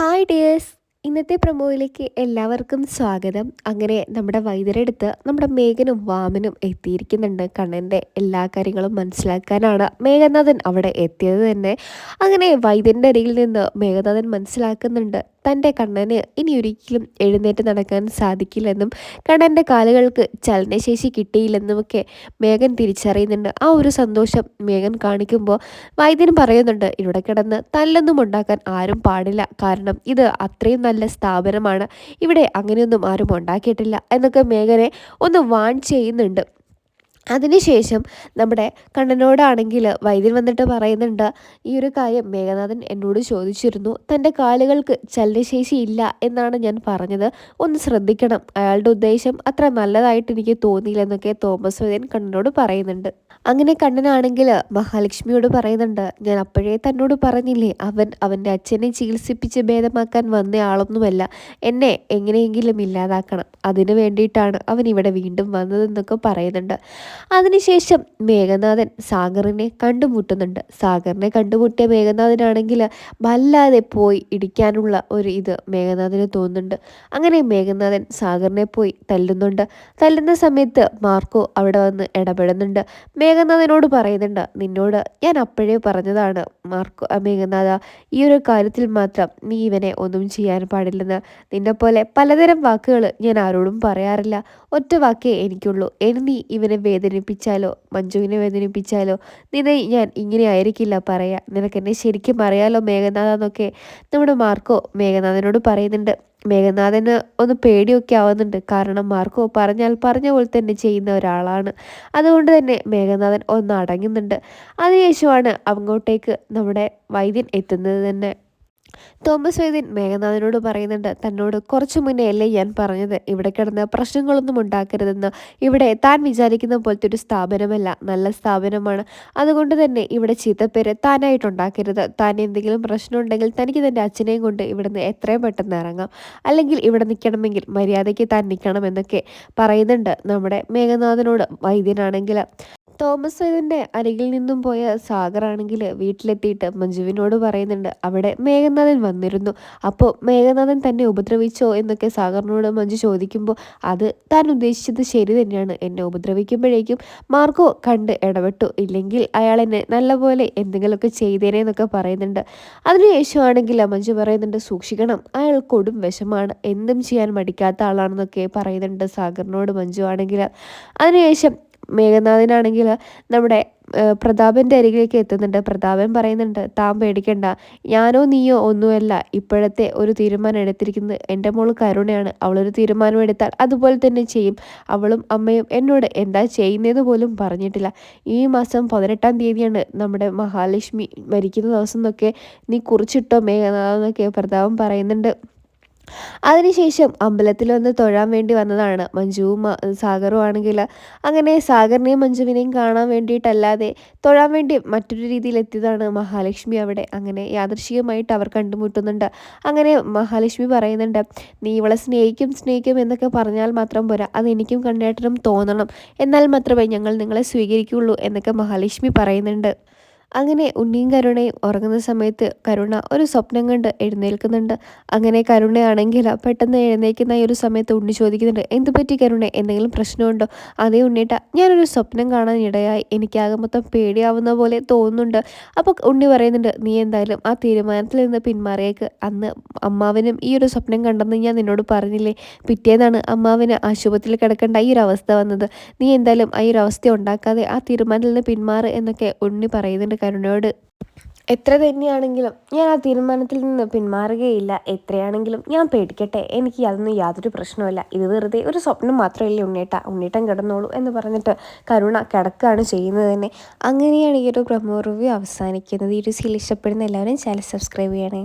Hi dears ഇന്നത്തെ പ്രമോയിലേക്ക് എല്ലാവർക്കും സ്വാഗതം. അങ്ങനെ നമ്മുടെ വൈദ്യരെടുത്ത് നമ്മുടെ മേഘനും വാമനും എത്തിയിരിക്കുന്നുണ്ട്. കണ്ണന്റെ എല്ലാ കാര്യങ്ങളും മനസ്സിലാക്കാനാണ് മേഘനാഥൻ അവിടെ എത്തിയത് തന്നെ. അങ്ങനെ വൈദ്യന്റെ അരികിൽ നിന്ന് മേഘനാഥൻ മനസ്സിലാക്കുന്നുണ്ട്. തന്റെ കണ്ണന് ഇനി ഒരിക്കലും എഴുന്നേറ്റ് നടക്കാൻ സാധിക്കില്ലെന്നും കണ്ണന്റെ കാലുകൾക്ക് ചലനശേഷി കിട്ടിയില്ലെന്നുമൊക്കെ മേഘൻ തിരിച്ചറിയുന്നുണ്ട്. ആ ഒരു സന്തോഷം മേഘൻ കാണിക്കുമ്പോൾ വൈദ്യൻ പറയുന്നുണ്ട് ഇവിടെ കിടന്ന് തല്ലൊന്നും ഉണ്ടാക്കാൻ ആരും പാടില്ല. കാരണം ഇത് അത്രയും നല്ല സ്ഥാപനമാണ്. ഇവിടെ അങ്ങനെയൊന്നും ആരും ഉണ്ടാക്കിയിട്ടില്ല എന്നൊക്കെ മേഘനെ ഒന്ന് വാൺ ചെയ്യുന്നുണ്ട്. അതിനുശേഷം നമ്മുടെ കണ്ണനോടാണെങ്കിൽ വൈദ്യൻ വന്നിട്ട് പറയുന്നുണ്ട് ഈ ഒരു കാര്യം മേഘനാഥൻ എന്നോട് ചോദിച്ചിരുന്നു. തന്റെ കാലുകൾക്ക് ചലനശേഷി ഇല്ല എന്നാണ് ഞാൻ പറഞ്ഞത്. ഒന്ന് ശ്രദ്ധിക്കണം. അയാളുടെ ഉദ്ദേശം അത്ര നല്ലതായിട്ട് എനിക്ക് തോന്നിയില്ലെന്നൊക്കെ തോമസ് വൈദ്യൻ കണ്ണനോട് പറയുന്നുണ്ട്. അങ്ങനെ കണ്ണനാണെങ്കിൽ മഹാലക്ഷ്മിയോട് പറയുന്നുണ്ട് ഞാൻ അപ്പോഴേ തന്നോട് പറഞ്ഞില്ലേ അവൻ അവന്റെ അച്ഛനെ ചികിത്സിപ്പിച്ച് ഭേദമാക്കാൻ വന്ന ആളൊന്നുമല്ല എന്നെ എങ്ങനെയെങ്കിലും ഇല്ലാതാക്കണം. അതിനു വേണ്ടിയിട്ടാണ് അവൻ ഇവിടെ വീണ്ടും വന്നതെന്നൊക്കെ പറയുന്നുണ്ട്. അതിനുശേഷം മേഘനാഥൻ സാഗറിനെ കണ്ടുമുട്ടുന്നുണ്ട്. സാഗറിനെ കണ്ടുമുട്ടിയ മേഘനാഥനാണെങ്കിൽ വല്ലാതെ പോയി ഇടിക്കാനുള്ള ഒരു ഇത് മേഘനാഥന് തോന്നുന്നുണ്ട്. അങ്ങനെ മേഘനാഥൻ സാഗറിനെ പോയി തല്ലുന്നുണ്ട്. തല്ലുന്ന സമയത്ത് മാർക്കോ അവിടെ വന്ന് ഇടപെടുന്നുണ്ട്. മേഘനാഥനോട് പറയുന്നുണ്ട് നിന്നോട് ഞാൻ അപ്പോഴേ പറഞ്ഞതാണ് മാർക്കോ മേഘനാഥ ഈ ഒരു കാര്യത്തിൽ മാത്രം നീ ഇവനെ ഒന്നും ചെയ്യാൻ പാടില്ലെന്ന്. നിന്നെപ്പോലെ പലതരം വാക്കുകൾ ഞാൻ ആരോടും പറയാറില്ല. ഒറ്റ വാക്കേ എനിക്കുള്ളൂ. ഇനി നീ ഇവനെ വേദനിപ്പിച്ചാലോ? മഞ്ജുവിനെ വേദനിപ്പിച്ചാലോ? നിന്നെ ഞാൻ ഇങ്ങനെ ആയിരിക്കില്ല പറയാ. നിനക്കെന്നെ ശരിക്കും അറിയാലോ മേഘനാഥ എന്നൊക്കെ. നമ്മുടെ മാർക്കോ മേഘനാഥനോട് പറയുന്നുണ്ട്. മേഘനാഥന് ഒന്ന് പേടിയൊക്കെ ആവുന്നുണ്ട്. കാരണം മാർക്കോ പറഞ്ഞാൽ പറഞ്ഞ പോലെ തന്നെ ചെയ്യുന്ന ഒരാളാണ്. അതുകൊണ്ട് തന്നെ മേഘനാഥൻ ഒന്ന് അടങ്ങുന്നുണ്ട്. അതിനുശേഷമാണ് അങ്ങോട്ടേക്ക് നമ്മുടെ വൈദ്യൻ എത്തുന്നത് തന്നെ. തോമസ് വൈദ്യൻ മേഘനാഥനോട് പറയുന്നുണ്ട് തന്നോട് കുറച്ചു മുന്നേ അല്ലേ ഞാൻ പറഞ്ഞത്? ഇവിടെ കിടന്ന് പ്രശ്നങ്ങളൊന്നും ഉണ്ടാക്കരുതെന്ന്. ഇവിടെ താൻ വിചാരിക്കുന്ന പോലത്തെ ഒരു സ്ഥാപനമല്ല. നല്ല സ്ഥാപനമാണ്. അതുകൊണ്ട് തന്നെ ഇവിടെ ചീത്തപ്പേര് താനായിട്ടുണ്ടാക്കരുത് താൻ എന്തെങ്കിലും പ്രശ്നം ഉണ്ടെങ്കിൽ തനിക്ക് തന്റെ അച്ഛനെയും കൊണ്ട് ഇവിടുന്ന് എത്രയും പെട്ടെന്ന് ഇറങ്ങാം. അല്ലെങ്കിൽ ഇവിടെ നിൽക്കണമെങ്കിൽ മര്യാദയ്ക്ക് താൻ നിൽക്കണമെന്നൊക്കെ പറയുന്നുണ്ട് നമ്മുടെ മേഘനാഥനോട് വൈദ്യനാണെങ്കിൽ. തോമസ് ഇതിന്റെ അരികിൽ നിന്നും പോയ സാഗറാണെങ്കിൽ വീട്ടിലെത്തിയിട്ട് മഞ്ജുവിനോട് പറയുന്നുണ്ട് അവിടെ മേഘനാഥൻ വന്നിരുന്നു. അപ്പോൾ മേഘനാഥൻ തന്നെ ഉപദ്രവിച്ചോ എന്നൊക്കെ സാഗറിനോട് മഞ്ജു ചോദിക്കുമ്പോൾ അത് താൻ ഉദ്ദേശിച്ചത് ശരി തന്നെയാണ്. എന്നെ ഉപദ്രവിക്കുമ്പോഴേക്കും മാർക്കോ കണ്ട് ഇടപെട്ടു. ഇല്ലെങ്കിൽ അയാൾ എന്നെ നല്ലപോലെ എന്തെങ്കിലുമൊക്കെ ചെയ്തേനെ എന്നൊക്കെ പറയുന്നുണ്ട്. അതിനുശേഷമാണെങ്കിൽ മഞ്ജു പറയുന്നുണ്ട് സൂക്ഷിക്കണം അയാൾ കൊടും വിഷമാണ് എന്തും ചെയ്യാൻ മടിക്കാത്ത ആളാണെന്നൊക്കെ പറയുന്നുണ്ട് സാഗറിനോട് മഞ്ജു ആണെങ്കിൽ. അതിനുശേഷം മേഘനാഥനാണെങ്കിൽ നമ്മുടെ പ്രതാപന്റെ അരികിലേക്ക് എത്തുന്നുണ്ട്. പ്രതാപൻ പറയുന്നുണ്ട് താൻ പേടിക്കണ്ട. ഞാനോ നീയോ ഒന്നുമല്ല. ഇപ്പോഴത്തെ ഒരു തീരുമാനം എടുത്തിരിക്കുന്നത് എന്റെ മോൾ കരുണയാണ്. അവളൊരു തീരുമാനം എടുത്താൽ അതുപോലെ തന്നെ ചെയ്യും. അവളും അമ്മയും എന്നോട് എന്താ ചെയ്യുന്നത് പോലും പറഞ്ഞിട്ടില്ല. ഈ മാസം പതിനെട്ടാം തീയതിയാണ് നമ്മുടെ മഹാലക്ഷ്മി മരിക്കുന്ന ദിവസം എന്നൊക്കെ നീ കുറിച്ചിട്ടോ മേഘനാഥ് എന്നൊക്കെ പ്രതാപൻ പറയുന്നുണ്ട്. അതിനുശേഷം അമ്പലത്തിൽ വന്ന് തൊഴാൻ വേണ്ടി വന്നതാണ്. മഞ്ജുവും സാഗറും ആണെങ്കിൽ അങ്ങനെ സാഗറിനെയും മഞ്ജുവിനെയും കാണാൻ വേണ്ടിയിട്ടല്ലാതെ തൊഴാൻ വേണ്ടി മറ്റൊരു രീതിയിൽ എത്തിയതാണ് മഹാലക്ഷ്മി അവിടെ. അങ്ങനെ യാദൃശികമായിട്ട് അവർ കണ്ടുമുട്ടുന്നുണ്ട്. അങ്ങനെ മഹാലക്ഷ്മി പറയുന്നുണ്ട് നീ ഇവളെ സ്നേഹിക്കും സ്നേഹിക്കും എന്നൊക്കെ പറഞ്ഞാൽ മാത്രം പോരാ. അതെനിക്കും കണ്ണേട്ടനും തോന്നണം. എന്നാൽ മാത്രമേ ഞങ്ങൾ നിങ്ങളെ സ്വീകരിക്കുകയുള്ളൂ എന്നൊക്കെ മഹാലക്ഷ്മി പറയുന്നുണ്ട്. അങ്ങനെ ഉണ്ണിയും കരുണയും ഉറങ്ങുന്ന സമയത്ത് കരുണ ഒരു സ്വപ്നം കണ്ട് എഴുന്നേൽക്കുന്നുണ്ട്. അങ്ങനെ കരുണയാണെങ്കിൽ പെട്ടെന്ന് എഴുന്നേൽക്കുന്ന ഈ ഒരു സമയത്ത് ഉണ്ണി ചോദിക്കുന്നുണ്ട് എന്തുപറ്റി കരുണ? എന്തെങ്കിലും പ്രശ്നമുണ്ടോ? അതേ ഉണ്ണിട്ട ഞാനൊരു സ്വപ്നം കാണാൻ ഇടയായി. എനിക്കാകെ മൊത്തം പേടിയാവുന്ന പോലെ തോന്നുന്നുണ്ട്. അപ്പോൾ ഉണ്ണി പറയുന്നുണ്ട് നീ എന്തായാലും ആ തീരുമാനത്തിൽ നിന്ന് പിന്മാറിയേക്ക്. അന്ന് അമ്മാവനും ഈ ഒരു സ്വപ്നം കണ്ടെന്ന് ഞാൻ നിന്നോട് പറഞ്ഞില്ലേ? പിറ്റേന്നാണ് അമ്മാവിന് ആശുപത്രിയിൽ കിടക്കേണ്ട ഈ ഒരു അവസ്ഥ വന്നത്. നീ എന്തായാലും ആ ഒരു അവസ്ഥ ഉണ്ടാക്കാതെ ആ തീരുമാനത്തിൽ നിന്ന് പിന്മാറ് എന്നൊക്കെ ഉണ്ണി പറയുന്നുണ്ട്. കരുണയോട് എത്ര തന്നെയാണെങ്കിലും ഞാൻ ആ തീരുമാനത്തിൽ നിന്ന് പിന്മാറുകയില്ല. എത്രയാണെങ്കിലും ഞാൻ പേടിക്കട്ടെ. എനിക്ക് അതൊന്നും യാതൊരു പ്രശ്നമല്ല ഇത് വെറുതെ ഒരു സ്വപ്നം മാത്രമല്ലേ ഉണ്ണേട്ട ഉണ്ണേട്ടൻ കിടന്നോളൂ എന്ന് പറഞ്ഞിട്ട് കരുണ കിടക്കുകയാണ് ചെയ്യുന്നത് തന്നെ. അങ്ങനെയാണ് ഈ ഒരു പ്രമോ റിവ്യൂ അവസാനിക്കുന്നത്. ഈ ഒരു സീൽ ഇഷ്ടപ്പെടുന്ന എല്ലാവരും ചാനൽ സബ്സ്ക്രൈബ് ചെയ്യണേ.